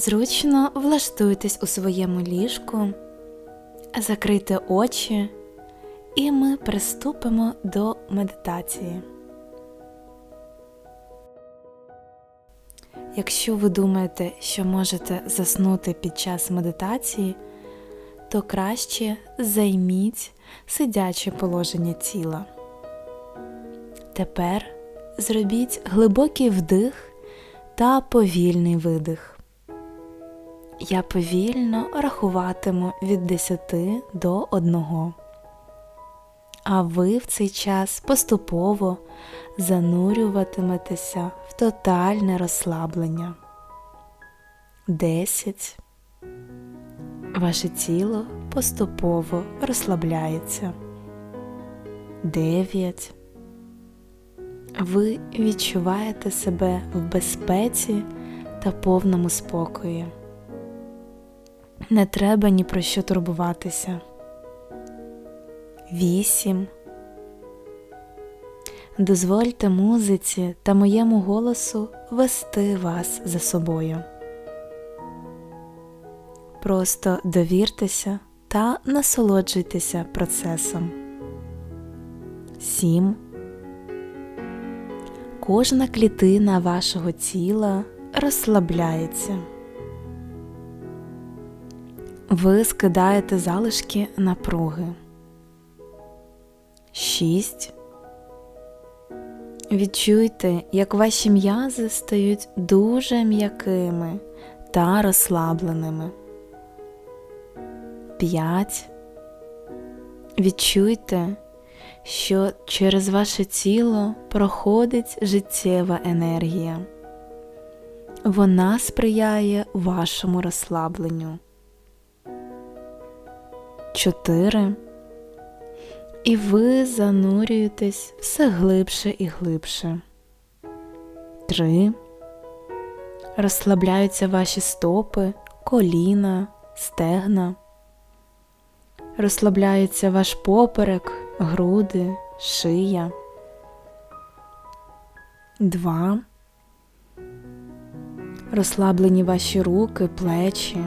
Зручно влаштуйтесь у своєму ліжку, закрийте очі, і ми приступимо до медитації. Якщо ви думаєте, що можете заснути під час медитації, то краще займіть сидяче положення тіла. Тепер зробіть глибокий вдих та повільний видих. Я повільно рахуватиму від 10 до 1. А ви в цей час поступово занурюватиметеся в тотальне розслаблення. 10. Ваше тіло поступово розслабляється. 9. Ви відчуваєте себе в безпеці та повному спокої. Не треба ні про що турбуватися. 8. Дозвольте музиці та моєму голосу вести вас за собою. Просто довіртеся та насолоджуйтеся процесом. 7. Кожна клітина вашого тіла розслабляється. Ви скидаєте залишки напруги. 6. Відчуйте, як ваші м'язи стають дуже м'якими та розслабленими. 5. Відчуйте, що через ваше тіло проходить життєва енергія. Вона сприяє вашому розслабленню. 4. І ви занурюєтесь все глибше і глибше. 3. Розслабляються ваші стопи, коліна, стегна. Розслабляється ваш поперек, груди, шия. 2. Розслаблені ваші руки, плечі.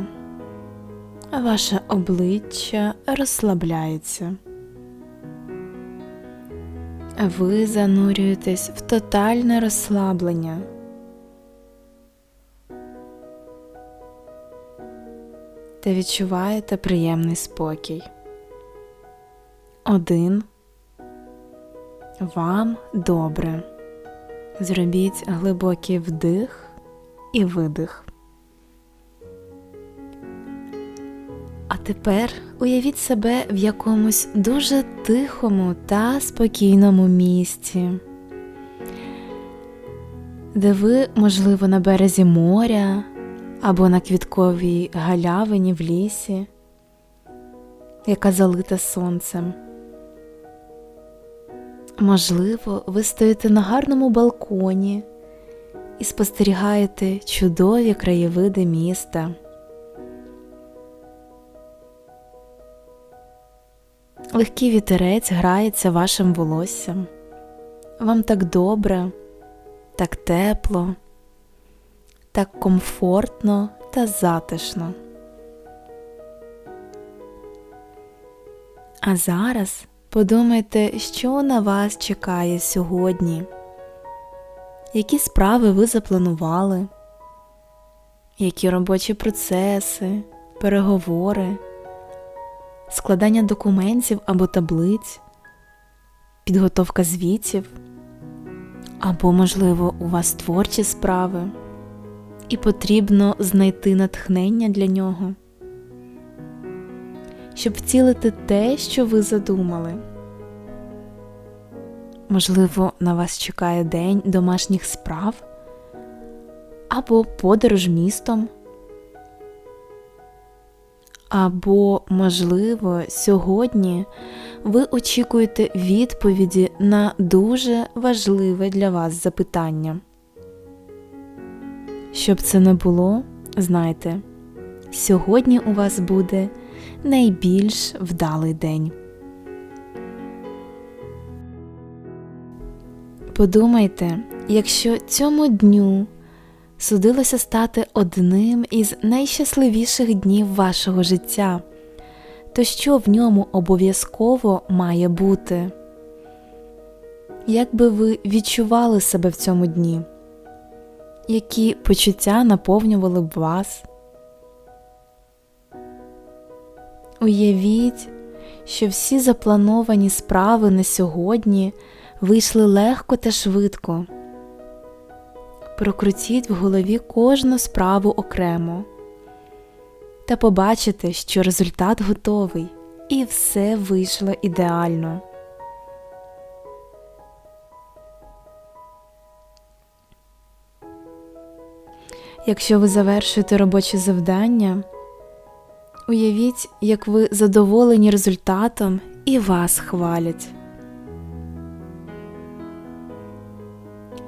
Ваше обличчя розслабляється. Ви занурюєтесь в тотальне розслаблення. Та відчуваєте приємний спокій. Один. Вам добре. Зробіть глибокий вдих і видих. А тепер уявіть себе в якомусь дуже тихому та спокійному місці, де ви, можливо, на березі моря або на квітковій галявині в лісі, яка залита сонцем. Можливо, ви стоїте на гарному балконі і спостерігаєте чудові краєвиди міста. Легкий вітерець грається вашим волоссям. Вам так добре, так тепло, так комфортно та затишно. А зараз подумайте, що на вас чекає сьогодні, які справи ви запланували, які робочі процеси, переговори складання документів або таблиць, підготовка звітів, або, можливо, у вас творчі справи, і потрібно знайти натхнення для нього, щоб втілити те, що ви задумали. Можливо, на вас чекає день домашніх справ або подорож містом. Або, можливо, сьогодні ви очікуєте відповіді на дуже важливе для вас запитання. Щоб це не було, знайте, сьогодні у вас буде найбільш вдалий день. Подумайте, якщо цьому дню судилося стати одним із найщасливіших днів вашого життя, то що в ньому обов'язково має бути? Як би ви відчували себе в цьому дні? Які почуття наповнювали б вас? Уявіть, що всі заплановані справи на сьогодні вийшли легко та швидко. Прокрутіть в голові кожну справу окремо та побачите, що результат готовий і все вийшло ідеально. Якщо ви завершуєте робоче завдання, уявіть, як ви задоволені результатом і вас хвалять.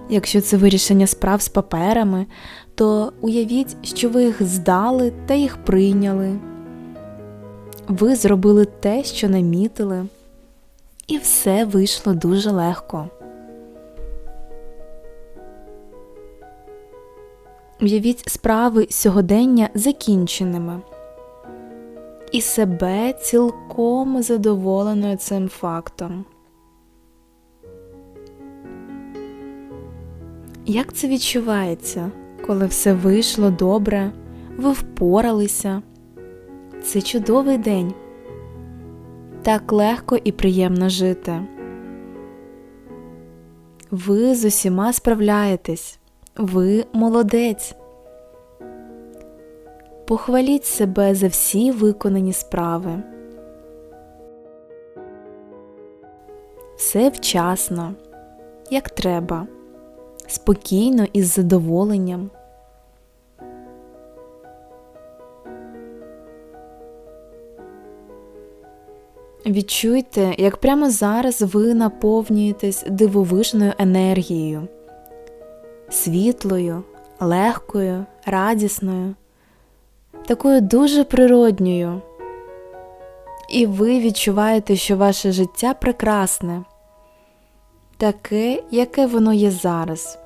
Якщо це вирішення справ з паперами, то уявіть, що ви їх здали та їх прийняли. Ви зробили те, що намітили, і все вийшло дуже легко. Уявіть справи сьогодення закінченими і себе цілком задоволеною цим фактом. Як це відчувається, коли все вийшло добре, ви впоралися? Це чудовий день. Так легко і приємно жити. Ви з усіма справляєтесь, ви молодець. Похваліть себе за всі виконані справи. Все вчасно, як треба спокійно і з задоволенням. Відчуйте, як прямо зараз ви наповнюєтесь дивовижною енергією, світлою, легкою, радісною, такою дуже природньою. І ви відчуваєте, що ваше життя прекрасне таке, яке воно є зараз.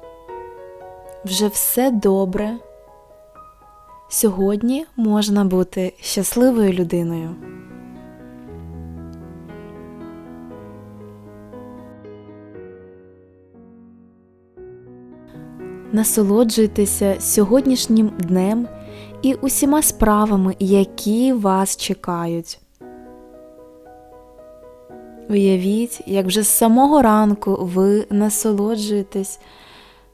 Вже все добре. Сьогодні можна бути щасливою людиною. Насолоджуйтеся сьогоднішнім днем і усіма справами, які вас чекають. Уявіть, як вже з самого ранку ви насолоджуєтесь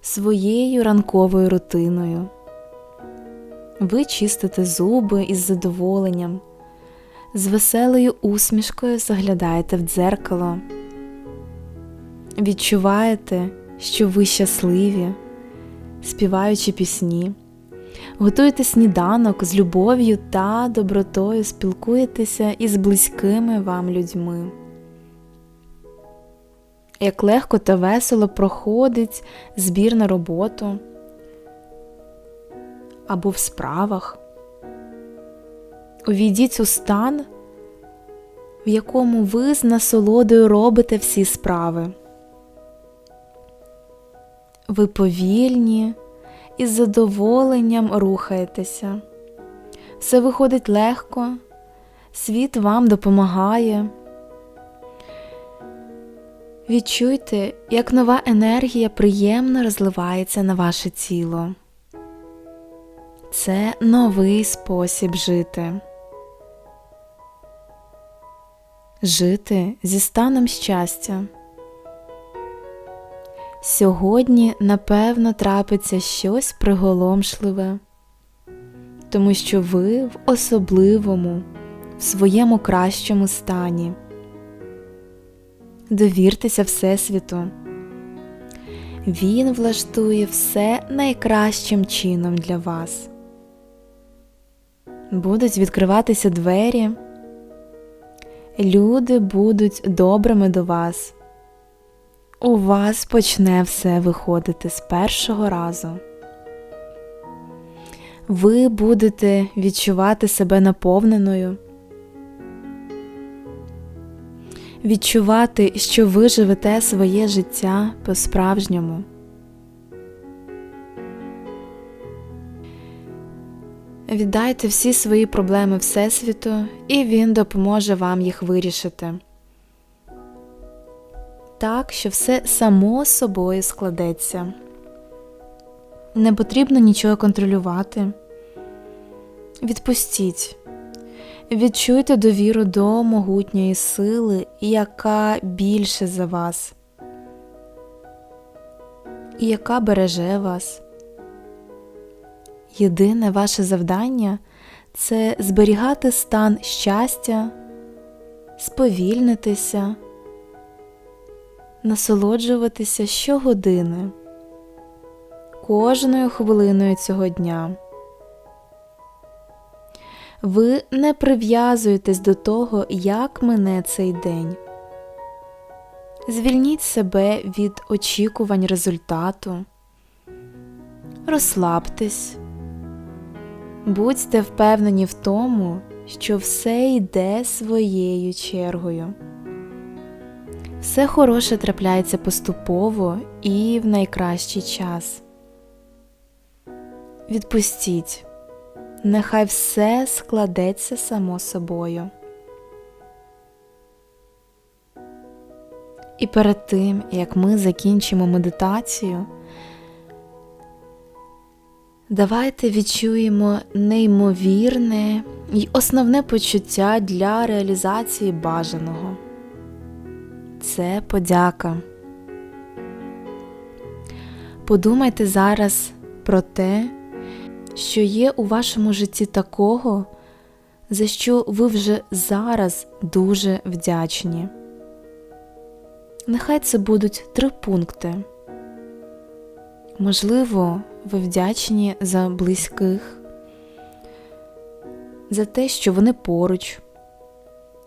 своєю ранковою рутиною. Ви чистите зуби із задоволенням, з веселою усмішкою заглядаєте в дзеркало, відчуваєте, що ви щасливі, співаючи пісні, готуєте сніданок з любов'ю та добротою спілкуєтеся із близькими вам людьми як легко та весело проходить збір на роботу або в справах. Увійдіть у стан, в якому ви з насолодою робите всі справи. Ви повільні і з задоволенням рухаєтеся. Все виходить легко, світ вам допомагає. Відчуйте, як нова енергія приємно розливається на ваше тіло. Це новий спосіб жити. Жити зі станом щастя. Сьогодні, напевно, трапиться щось приголомшливе, тому що ви в особливому, в своєму кращому стані довіртеся Всесвіту. Він влаштує все найкращим чином для вас. Будуть відкриватися двері, люди будуть добрими до вас. У вас почне все виходити з першого разу. Ви будете відчувати себе наповненою. Відчувати, що ви живете своє життя по-справжньому. Віддайте всі свої проблеми Всесвіту, і Він допоможе вам їх вирішити. Так, що все само собою складеться. Не потрібно нічого контролювати. Відпустіть, відчуйте довіру до могутньої сили, яка більше за вас, і яка береже вас. Єдине ваше завдання це зберігати стан щастя, сповільнитися, насолоджуватися щогодини, кожною хвилиною цього дня. Ви не прив'язуєтесь до того, як мине цей день. Звільніть себе від очікувань результату, розслабтесь. Будьте впевнені в тому, що все йде своєю чергою. Все хороше трапляється поступово і в найкращий час. Відпустіть, нехай все складеться само собою. І перед тим, як ми закінчимо медитацію, Давайте відчуємо неймовірне і основне почуття для реалізації бажаного. Це подяка. Подумайте зараз про те, що є у вашому житті такого, за що ви вже зараз дуже вдячні. Нехай це будуть три пункти. Можливо, ви вдячні за близьких, за те, що вони поруч.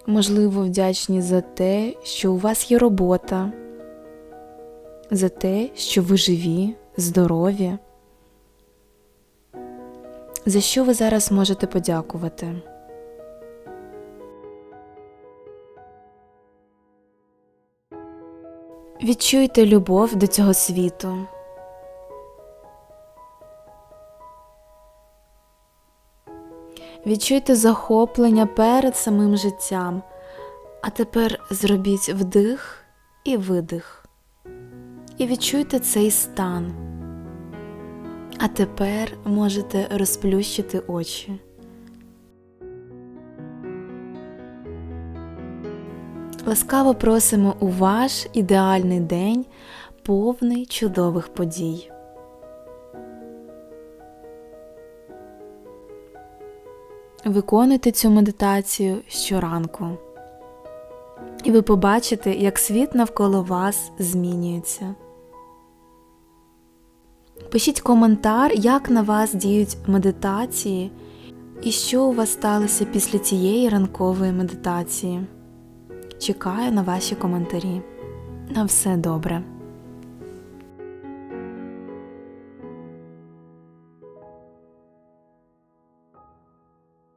Можливо, вдячні за те, що у вас є робота, за те, що ви живі, здорові. За що ви зараз можете подякувати? Відчуйте любов до цього світу. Відчуйте захоплення перед самим життям, а тепер зробіть вдих і видих. І відчуйте цей стан. А тепер можете розплющити очі. Ласкаво просимо у ваш ідеальний день, повний чудових подій. Виконуйте цю медитацію щоранку, і ви побачите, як світ навколо вас змінюється. Пишіть коментар, як на вас діють медитації і що у вас сталося після цієї ранкової медитації. Чекаю на ваші коментарі. На все добре!